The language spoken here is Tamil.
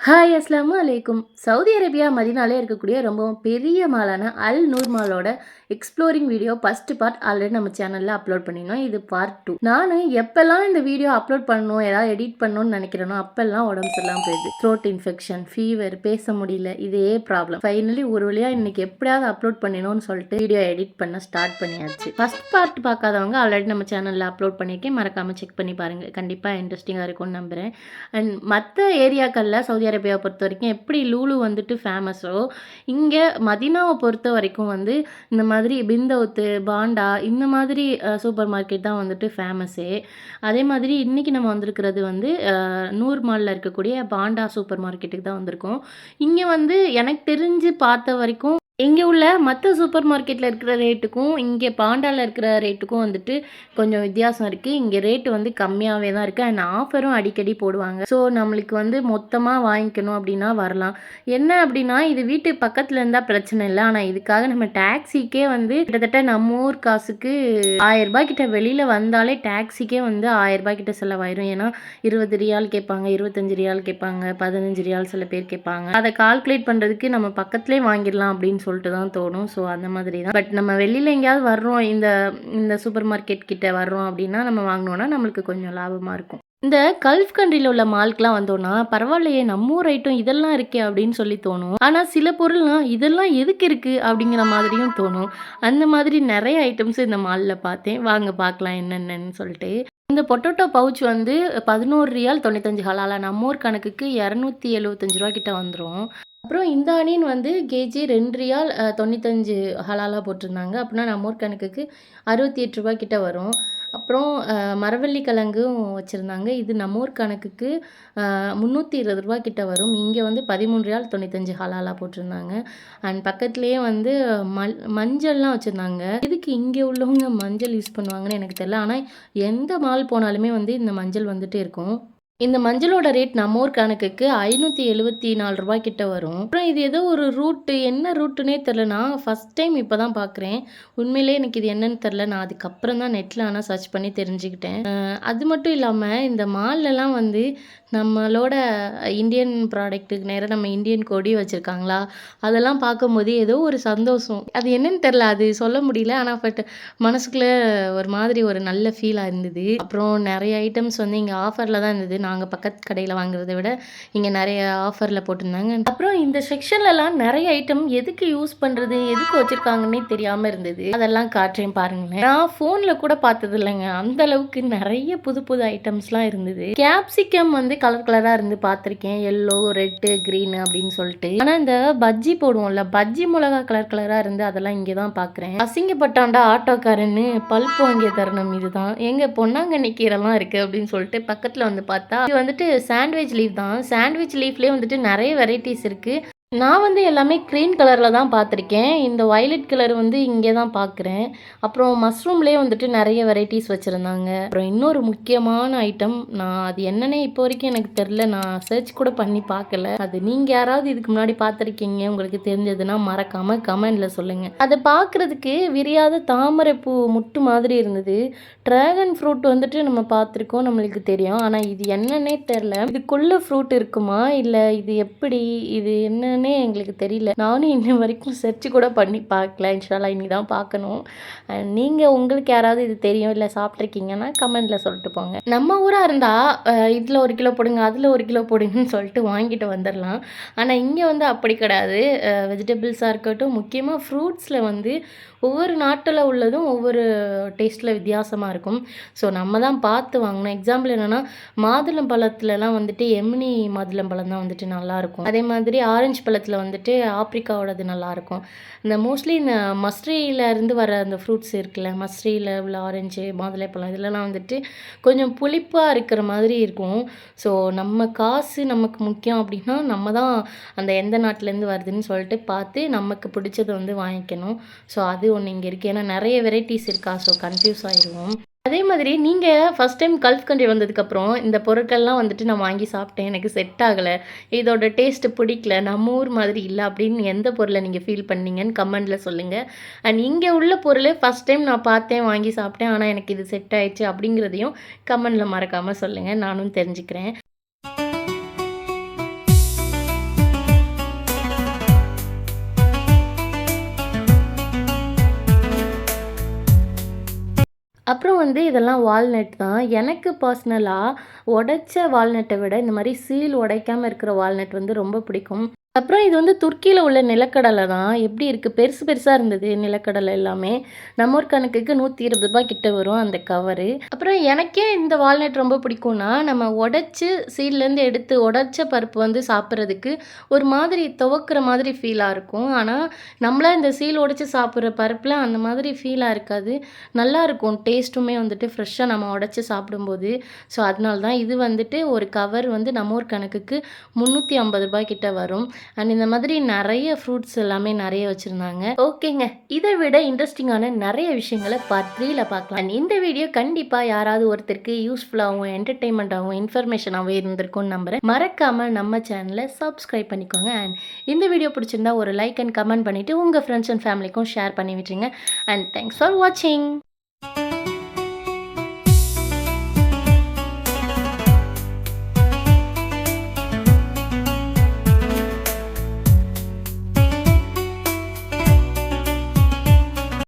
ஹாய் அஸ்லாம் அலைக்கும் சவுதி அரேபியா மதினாலே இருக்கக்கூடிய ரொம்பவும் பெரிய மாலான Al Noor மாலோட exploring video first part already நம்ம சேனலில் அப்லோட் பண்ணியிருந்தோம் இது பார்ட் டூ நான் எப்போல்லாம் இந்த வீடியோ அப்லோட் பண்ணணும் ஏதாவது எடிட் பண்ணணும்னு நினைக்கிறேனோ அப்போல்லாம் உடம்பு சரியில்லாமல் போயிடுது. த்ரோட் இன்ஃபெக்ஷன் ஃபீவர் பேச முடியல இதே ப்ராப்ளம் ஃபைனலி ஒரு வழியாக இன்றைக்கி எப்படியாவது அப்லோட் பண்ணிடணும்னு சொல்லிட்டு வீடியோ எடிட் பண்ண ஸ்டார்ட் பண்ணியாச்சு. ஃபஸ்ட் பார்ட் பார்க்காதவங்க ஆல்ரெடி நம்ம சேனலில் அப்லோட் பண்ணியிருக்கேன். மறக்காமல் செக் பண்ணி பாருங்கள் கண்டிப்பாக இன்ட்ரெஸ்டிங்காக இருக்கும்னு நம்புகிறேன் அண்ட் மற்ற ஏரியாக்களில் சவுதி அரேபியாவை பொறுத்த வரைக்கும் எப்படி லூலு வந்துட்டு ஃபேமஸோ இங்கே மதினாவை பொறுத்த வரைக்கும் வந்து இந்த மாதிரி பிந்தவுத்து பாண்டா இந்த மாதிரி சூப்பர் மார்க்கெட் தான் வந்துட்டு ஃபேமஸே அதே மாதிரி இன்றைக்கி நம்ம வந்திருக்கிறது வந்து நூறு நூர் மாலில் இருக்கக்கூடிய பாண்டா சூப்பர் மார்க்கெட்டுக்கு தான் வந்திருக்கோம். இங்கே வந்து எனக்கு தெரிஞ்சு பார்த்த வரைக்கும் இங்கே உள்ள மற்ற சூப்பர் மார்க்கெட்டில் இருக்கிற ரேட்டுக்கும் இங்கே பாண்டாவில் இருக்கிற ரேட்டுக்கும் வந்துட்டு கொஞ்சம் வித்தியாசம் இருக்குது இங்கே ரேட்டு வந்து கம்மியாகவே தான் இருக்குது அண்ட் ஆஃபரும் அடிக்கடி போடுவாங்க. ஸோ நம்மளுக்கு வந்து மொத்தமாக வாங்கிக்கணும் அப்படின்னா வரலாம். என்ன அப்படின்னா இது வீட்டு பக்கத்தில் இருந்தால் பிரச்சனை இல்லை. ஆனால் இதுக்காக நம்ம டாக்ஸிக்கே வந்து கிட்டத்தட்ட நம்ம ஊர் காசுக்கு ஆயிரம் கிட்ட வெளியில் வந்தாலே டாக்ஸிக்கே வந்து ஆயிரம் கிட்ட செலவாயிரும். ஏன்னா இருபது ரியால் கேட்பாங்க இருபத்தஞ்சு ரியால் கேட்பாங்க பதினஞ்சு ரியால் சில பேர் கேட்பாங்க. அதை கால்குலேட் பண்ணுறதுக்கு நம்ம பக்கத்துலேயே வாங்கிடலாம் அப்படின்னு சொல்லிட்டு தான் தோணும். ஸோ அந்த மாதிரி தான் பட் நம்ம வெளியில் எங்கேயாவது வர்றோம் இந்த இந்த சூப்பர் மார்க்கெட் கிட்ட வர்றோம் அப்படின்னா நம்ம வாங்கினோன்னா நம்மளுக்கு கொஞ்சம் லாபமாக இருக்கும். இந்த கல்ஃப் கண்ட்ரியில் உள்ள மால்க்கெலாம் வந்தோன்னா பரவாயில்லையே நம்ம ஊர் ஐட்டம் இதெல்லாம் இருக்கே அப்படின்னு சொல்லி தோணும். ஆனால் சில பொருள்லாம் இதெல்லாம் எதுக்கு இருக்குது அப்படிங்கிற மாதிரியும் தோணும். அந்த மாதிரி நிறைய ஐட்டம்ஸ் இந்த மாலில் பார்த்தேன். வாங்க பார்க்கலாம் என்னென்னு சொல்லிட்டு. இந்த பொட்டோட்டோ பவுச் வந்து பதினோரு ரியால் தொண்ணூத்தஞ்சு ஹலாலா. நம்ம ஊர் கணக்குக்கு இரநூத்தி எழுபத்தஞ்சு ரூபா கிட்ட வந்துடும் அப்புறம் இந்த ஆனியன் வந்து கேஜி ரெண்டு ரியால் அஹ், தொண்ணூத்தஞ்சு ஹலாலாக போட்டிருந்தாங்க. அப்படின்னா நம்ம ஊர் கணக்குக்கு அறுபத்தி எட்டு ரூபா கிட்ட வரும். அப்புறம் மரவள்ளி கிழங்கும் வச்சுருந்தாங்க. இது நம்ம ஊர் கணக்குக்கு முந்நூற்றி இருபது ரூபா கிட்ட வரும். இங்கே வந்து பதிமூன்று ஆள் தொண்ணூத்தஞ்சு ஹலாலாக போட்டிருந்தாங்க. அண்ட் பக்கத்துலேயே வந்து மல் மஞ்சள்லாம் வச்சுருந்தாங்க. இதுக்கு இங்கே உள்ளவங்க மஞ்சள் யூஸ் பண்ணுவாங்கன்னு எனக்கு தெரியல. ஆனால் எந்த மால் போனாலுமே வந்து இந்த மஞ்சள் வந்துகிட்டே இருக்கும். இந்த மஞ்சளோட ரேட் நம்ம ஊர் கணக்குக்கு ஐநூற்றி எழுபத்தி நாலு ரூபாய் கிட்ட வரும். அப்புறம் இது ஏதோ ஒரு ரூட்டு என்ன ரூட்டுனே தெரில நான் ஃபஸ்ட் டைம் இப்போ தான் பார்க்குறேன் உண்மையிலே எனக்கு இது என்னன்னு தெரில நான் அதுக்கப்புறம் தான் நெட்டில் ஆனால் சர்ச் பண்ணி தெரிஞ்சுக்கிட்டேன். அது மட்டும் இல்லாமல் இந்த மால்லலாம் வந்து நம்மளோட இந்தியன் ப்ராடக்ட்டுக்கு நேராக நம்ம இந்தியன் கொடி வச்சுருக்காங்களா? அதெல்லாம் பார்க்கும்போது ஏதோ ஒரு சந்தோஷம். அது என்னன்னு தெரில அது சொல்ல முடியல. ஆனால் பட் மனசுக்குள்ளே ஒரு மாதிரி ஒரு நல்ல ஃபீலாக இருந்தது. அப்புறம் நிறைய ஐட்டம்ஸ் வந்து இங்கே ஆஃபரில் தான் இருந்தது. நாங்கள் பக்கத்து கடையில் வாங்குறதை விட இங்கே நிறைய ஆஃபரில் போட்டிருந்தாங்க. அப்புறம் இந்த செக்ஷன்லலாம் நிறைய ஐட்டம் எதுக்கு யூஸ் பண்ணுறது எதுக்கு வச்சுருக்காங்கன்னே தெரியாமல் இருந்தது. அதெல்லாம் காட்டுறேன் பாருங்களேன். நான் ஃபோனில் கூட பார்த்தது இல்லைங்க. அந்த அளவுக்கு நிறைய புது புது ஐட்டம்ஸ்லாம் இருந்தது. கேப்சிகம் வந்து கலர் கலராக இருந்து பார்த்துருக்கேன். எல்லோ ரெட்டு க்ரீன் அப்படின்னு சொல்லிட்டு. ஆனால் இந்த பஜ்ஜி போடுவோம்ல பஜ்ஜி மிளகா கலர் கலராக இருந்து அதெல்லாம் இங்கே தான் பார்க்குறேன். அசிங்கப்பட்டாண்டா ஆட்டோக்காரன்னு பல்ப் வாங்கிய தருணம் இதுதான். எங்கே பொன்னாங்கண்ணி கீரைலாம் இருக்குது அப்படின்னு சொல்லிட்டு பக்கத்தில் வந்து பார்த்தா இது வந்துட்டு சாண்ட்விச் லீஃப் தான். சாண்ட்விச் லீஃப்லேயே வந்துட்டு நிறைய வெரைட்டிஸ் இருக்குது நான் வந்து எல்லாமே க்ரீன் கலரில் தான் பார்த்துருக்கேன். இந்த வயலட் கலர் வந்து இங்கே தான் பார்க்குறேன். அப்புறம் மஷ்ரூம்லேயே வந்துட்டு நிறைய வெரைட்டிஸ் வச்சுருந்தாங்க. அப்புறம் இன்னொரு முக்கியமான ஐட்டம் நான் அது என்னன்னே இப்போ வரைக்கும் எனக்கு தெரில. நான் சர்ச் கூட பண்ணி பார்க்கல. அது நீங்கள் யாராவது இதுக்கு முன்னாடி பார்த்துருக்கீங்க உங்களுக்கு தெரிஞ்சதுன்னா மறக்காமல் கமெண்டில் சொல்லுங்கள் அதை பார்க்குறதுக்கு விரியாத தாமரை பூ முட்டு மாதிரி இருந்தது. ட்ராகன் ஃப்ரூட் வந்துட்டு நம்ம பார்த்துருக்கோம் நம்மளுக்கு தெரியும். ஆனால் இது என்னன்னே தெரில. இதுக்குள்ளே ஃப்ரூட் இருக்குமா? இல்லை இது எப்படி? இது என்னன்னே எங்களுக்கு தெரியல. நானும் இன்ன வரைக்கும் சர்ச் கூட பண்ணி பார்க்கல. இன்ஷால்லா இனி தான் பார்க்கணும் நீங்கள் உங்களுக்கு யாராவது இது தெரியும் இல்லை சாப்பிட்ருக்கீங்கன்னா கமெண்டில் சொல்லிட்டு போங்க. நம்ம ஊராக இருந்தால் இதில் ஒரு கிலோ போடுங்க அதில் ஒரு கிலோ போடுங்கன்னு சொல்லிட்டு வாங்கிட்டு வந்துடலாம் ஆனால் இங்கே வந்து அப்படி கிடையாது. வெஜிடபிள்ஸாக இருக்கட்டும் முக்கியமாக ஃப்ரூட்ஸில் வந்து ஒவ்வொரு நாட்டில் உள்ளதும் ஒவ்வொரு டேஸ்ட்டில் வித்தியாசமாக இருக்கும். ஸோ நம்ம தான் பார்த்து வாங்கணும். எக்ஸாம்பிள் என்னென்னா மாதுளம்பழத்துலலாம் வந்துட்டு எம்னி மாதுளம்பழம் தான் வந்துட்டு நல்லாயிருக்கும் அதே மாதிரி ஆரஞ்சு பழத்தில் வந்துட்டு ஆப்ரிக்காவோடது நல்லாயிருக்கும் இந்த மோஸ்ட்லி இந்த மஸ்ட்ரியில வர அந்த ஃப்ரூட்ஸ் இருக்குல்ல மஸ்ட்ரியில் உள்ள ஆரஞ்சு மாதுளைப்பழம் இதெல்லாம் வந்துட்டு கொஞ்சம் புளிப்பாக இருக்கிற மாதிரி இருக்கும். ஸோ நம்ம காசு நமக்கு முக்கியம் அப்படின்னா நம்ம தான் அந்த எந்த நாட்டிலேருந்து வருதுன்னு சொல்லிட்டு பார்த்து நமக்கு பிடிச்சதை வந்து வாங்கிக்கணும். ஸோ அது ஒன்று இங்கே இருக்குது ஏன்னா நிறைய வெரைட்டிஸ் இருக்கா? ஸோ கன்ஃபியூஸ் ஆகிடுவோம் அதே மாதிரி நீங்கள் ஃபஸ்ட் டைம் கல்ஃப் கண்ட்ரி வந்ததுக்கப்புறம் இந்த பொருட்கள்லாம் வந்துட்டு நான் வாங்கி சாப்பிட்டேன் எனக்கு செட் ஆகலை. இதோட டேஸ்ட்டு பிடிக்கல. நம்ம ஊர் மாதிரி இல்லை அப்படின்னு எந்த பொருளை நீங்கள் ஃபீல் பண்ணீங்கன்னு கமெண்டில் சொல்லுங்கள் அண்ட் இங்கே உள்ள பொருளை ஃபஸ்ட் டைம் நான் பார்த்தேன் வாங்கி சாப்பிட்டேன் ஆனால் எனக்கு இது செட் ஆயிடுச்சு அப்படிங்கிறதையும் கமெண்டில் மறக்காமல் சொல்லுங்கள் நானும் தெரிஞ்சுக்கிறேன். அப்புறம் வந்து இதெல்லாம் வால்நட் தான். எனக்கு பர்சனலாக உடைச்ச வால்நட்டை விட இந்த மாதிரி சீல் உடைக்காமல் இருக்கிற வால்நட் வந்து ரொம்ப பிடிக்கும். அப்புறம் இது வந்து துர்க்கியில் உள்ள நிலக்கடலை தான். எப்படி இருக்குது பெருசு பெருசாக இருந்தது நிலக்கடலை எல்லாமே. நம்ம ஒரு கணக்குக்கு நூற்றி இருபது ரூபாய் கிட்ட வரும் அந்த கவரு. அப்புறம் எனக்கே இந்த வால்நட் ரொம்ப பிடிக்கும்னா நம்ம உடச்சி சீட்லேருந்து எடுத்து உடைச்ச பருப்பு வந்து சாப்பிட்றதுக்கு ஒரு மாதிரி துவக்கிற மாதிரி ஃபீலாக இருக்கும். ஆனால் நம்மளா இந்த சீல் உடைச்சி சாப்பிட்ற பருப்பில் அந்த மாதிரி ஃபீலாக இருக்காது. நல்லா இருக்கும். டேஸ்ட்டுமே வந்துட்டு ஃப்ரெஷ்ஷாக நம்ம உடச்சி சாப்பிடும்போது. ஸோ அதனால தான் இது வந்துட்டு ஒரு கவர் வந்து நம்ம ஒரு கணக்குக்கு முந்நூற்றி ஐம்பது ரூபாய் கிட்ட வரும். அண்ட் இந்த மாதிரி நிறைய ஃப்ரூட்ஸ் எல்லாமே நிறைய வச்சுருந்தாங்க. ஓகேங்க. இதை விட இன்ட்ரெஸ்டிங்கான நிறைய விஷயங்களை பார்ட் த்ரீல பார்க்கலாம். அண்ட் இந்த வீடியோ கண்டிப்பாக யாராவது ஒருத்தருக்கு யூஸ்ஃபுல்லாகவும் என்டர்டெயின்மெண்ட்டாகவும் இன்ஃபர்மேஷனாகவும் இருந்திருக்கும்னு நம்புகிறேன் மறக்காமல் நம்ம சேனலை சப்ஸ்கிரைப் பண்ணிக்கோங்க. அண்ட் இந்த வீடியோ பிடிச்சிருந்தா ஒரு லைக் அண்ட் கமெண்ட் பண்ணிவிட்டு உங்கள் ஃப்ரெண்ட்ஸ் அண்ட் ஃபேமிலிக்கும் ஷேர் பண்ணி விட்டுருங்க. அண்ட் தேங்க்ஸ் ஃபார் வாட்சிங்